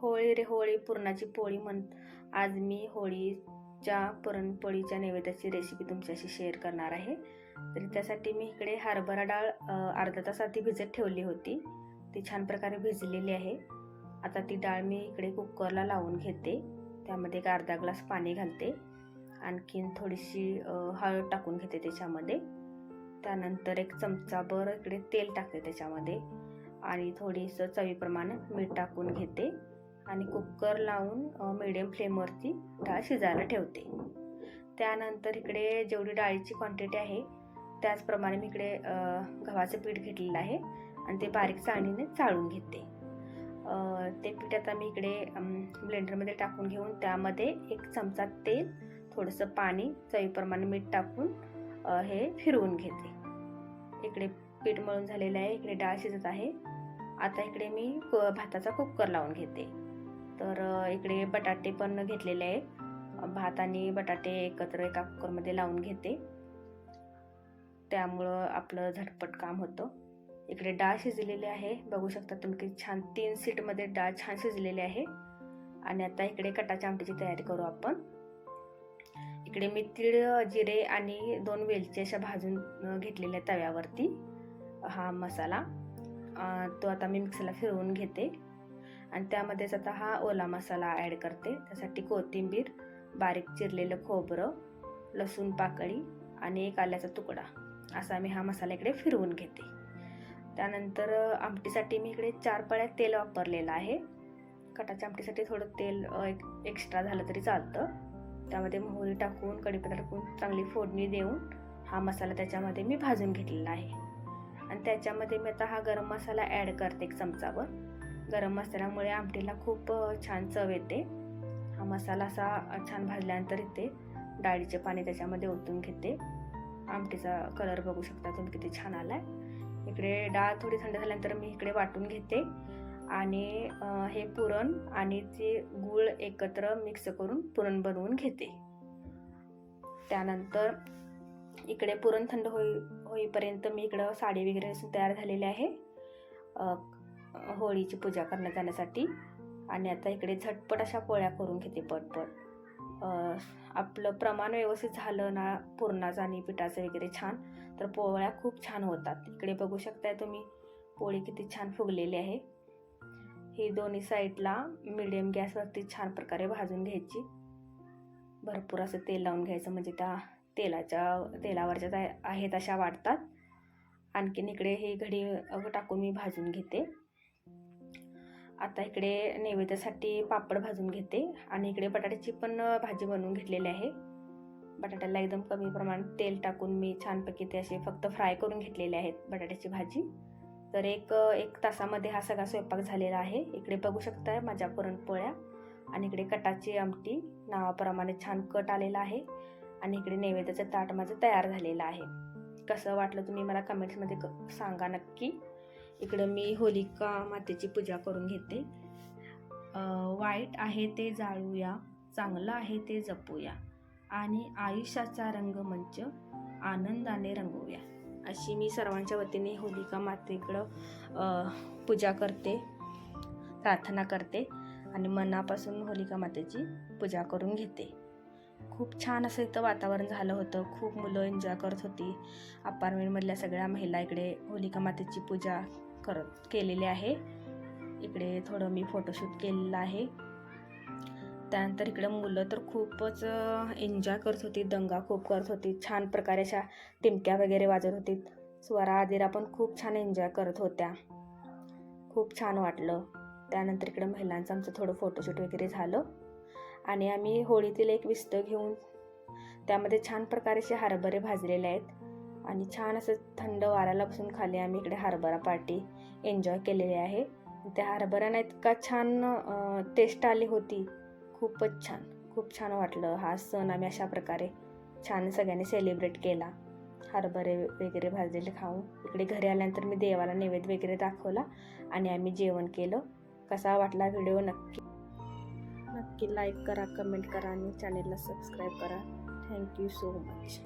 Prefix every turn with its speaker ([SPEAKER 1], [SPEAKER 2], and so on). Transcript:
[SPEAKER 1] होळी रे होळी पुरणाची पोळी म्हण. आज मी होळीच्या पुरणपोळीच्या नैवेद्याची रेसिपी तुमच्याशी शेअर करणार आहे. तर त्यासाठी मी इकडे हरभरा डाळ अर्धा तास आधी भिजत ठेवली होती. ती छान प्रकारे भिजलेली आहे. आता ती डाळ मी इकडे कुकरला लावून घेते. त्यामध्ये एक अर्धा ग्लास पाणी घालते. आणखीन थोडीशी हळद टाकून घेते त्याच्यामध्ये. त्यानंतर एक चमचाभर इकडे तेल टाकते त्याच्यामध्ये. आणि थोडीसं चवीप्रमाणे मीठ टाकून घेते. आणि कुकर लावून मिडियम फ्लेमवरती डाळ शिजायला ठेवते. त्यानंतर इकडे जेवढी डाळीची क्वांटिटी आहे त्याचप्रमाणे मी इकडे गव्हाचं पीठ घेतलेलं आहे आणि ते बारीक चाळणीने चाळून घेते. ते पीठ आता मी इकडे ब्लेंडरमध्ये टाकून घेऊन त्यामध्ये एक चमचा तेल थोडंसं पाणी चवीप्रमाणे मीठ टाकून हे फिरवून घेते. इकडे पीठ मळून झालेलं आहे इकडे डाळ शिजत आहे. आता इकडे मी क- भाताचा कुकर लावून घेते. तर इकडे बटाटे पण घेतलेले आहे भात आणि बटाटे एकत्र एका कुकरमध्ये लावून घेते. त्यामुळं आपलं झटपट काम होतं. इकडे डाळ शिजलेली आहे. बघू शकता तुम्ही की छान तीन सीटमध्ये डाळ छान शिजलेली आहे. आणि आता इकडे कटाच्या आमटीची तयारी करू आपण. इकडे मी तीळ जिरे आणि दोन वेलची अशा भाजून घेतलेल्या तव्यावरती हा मसाला. तो आता मी मिक्सरला फिरवून घेते. आणि त्यामध्येच आता हा ओला मसाला ॲड करते. त्यासाठी कोथिंबीर बारीक चिरलेलं खोबरं लसूण पाकळी आणि एक आल्याचा तुकडा. असा मी हा मसाला इकडे फिरवून घेते. त्यानंतर आमटीसाठी मी इकडे चार पळ्या तेल वापरलेलं आहे. कटाच्या आमटीसाठी थोडं तेल एक एक्स्ट्रा झालं तरी चालतं. त्यामध्ये मोहरी टाकून कढीपत्ता टाकून चांगली फोडणी देऊन हा मसाला त्याच्यामध्ये मी भाजून घेतलेला आहे. आणि त्याच्यामध्ये मी आता हा गरम मसाला ॲड करते एक चमचावर. गरम मसाल्यामुळे आमटीला खूप छान चव येते. हा मसाला असा छान भाजल्यानंतर इथे डाळीचे पाणी त्याच्यामध्ये ओतून घेते. आमटीचा कलर बघू शकता तुम्ही किती छान आलाय. इकडे डाळ थोडी थंड झाल्यानंतर मी इकडे वाटून घेते. आणि हे पुरण आणि ते गूळ एकत्र मिक्स करून पुरण बनवून घेते. त्यानंतर इकडे पुरण थंड होई होईपर्यंत मी इकडं साडी वगैरे तयार झालेली आहे. होळीची पूजा करण्यात जाण्यासाठी. आणि आता इकडे झटपट अशा पोळ्या करून घेते पटपट. आपलं प्रमाण व्यवस्थित झालं ना पुरणाचं आणि पिठाचं वगैरे छान तर पोळ्या खूप छान होतात. इकडे बघू शकताय तुम्ही पोळी किती छान फुगलेली आहे. ही दोन्ही साईडला मिडियम गॅसवरती छान प्रकारे भाजून घ्यायची. भरपूर असं तेल लावून घ्यायचं म्हणजे त्या तेलाच्या तेलावरच्या त्या आहेत अशा वाटतात आणखीन इकडे ही घडी टाकून मी भाजून घेते. आता इकडे नैवेद्यासाठी पापड भाजून घेते आणि इकडे बटाट्याची पण भाजी बनवून घेतलेली आहे. बटाट्याला एकदम कमी प्रमाणात तेल टाकून मी छानपैकी ते असे फक्त फ्राय करून घेतलेले आहेत बटाट्याची भाजी. तर एक एक तासामध्ये हा सगळा स्वयंपाक झालेला आहे. इकडे बघू शकताय माझ्या पुरणपोळ्या आणि इकडे कटाची आमटी नावाप्रमाणे छान कट आलेला आहे आणि इकडे नैवेद्याचं ताट माझं तयार झालेलं आहे. कसं वाटलं तुम्ही मला कमेंट्समध्ये क सांगा नक्की. इकडं मी होलिका मातेची पूजा करून घेते. वाईट आहे ते जाळूया चांगलं आहे ते जपूया आणि आयुष्याचा रंगमंच आनंदाने रंगवूया. अशी मी सर्वांच्या वतीने होलिका मातेकडं पूजा करते प्रार्थना करते आणि मनापासून होलिका मातेची पूजा करून घेते. खूप छान असं इथं वातावरण झालं होतं. खूप मुलं एन्जॉय करत होती. अपार्टमेंटमधल्या सगळ्या महिला इकडे होलिका मातेची पूजा करत केलेले आहे. इकडे थोडं मी फोटोशूट केलेलं आहे. त्यानंतर इकडं मुलं तर खूपच एन्जॉय करत होती दंगा खूप करत होती. छान प्रकारे अशा टिमक्या वगैरे वाजत होती. स्वरा आदिरा पण खूप छान एन्जॉय करत होत्या. खूप छान वाटलं. त्यानंतर इकडं महिलांचं आमचं थोडं फोटोशूट वगैरे झालं. आणि आम्ही होळीतील एक विस्त घेऊन त्यामध्ये छान प्रकारे असे हरभरे भाजलेले आहेत. आणि छान असं थंड वाऱ्याला बसून खाली आम्ही इकडे हरभरा पार्टी एन्जॉय केलेली आहे. त्या हरभऱ्यानं इतका छान टेस्ट आली होती. खूपच छान खूप छान वाटलं. हा सण आम्ही अशा प्रकारे छान सगळ्यांनी सेलिब्रेट केला. हरभरे वगैरे भाजलेले खाऊन. इकडे घरी आल्यानंतर मी देवाला नैवेद्य वगैरे दाखवला आणि आम्ही जेवण केलं. कसा वाटला व्हिडिओ नक्की? नक्की लाईक करा कमेंट करा आणि चॅनेलला सबस्क्राईब करा. Thank you so much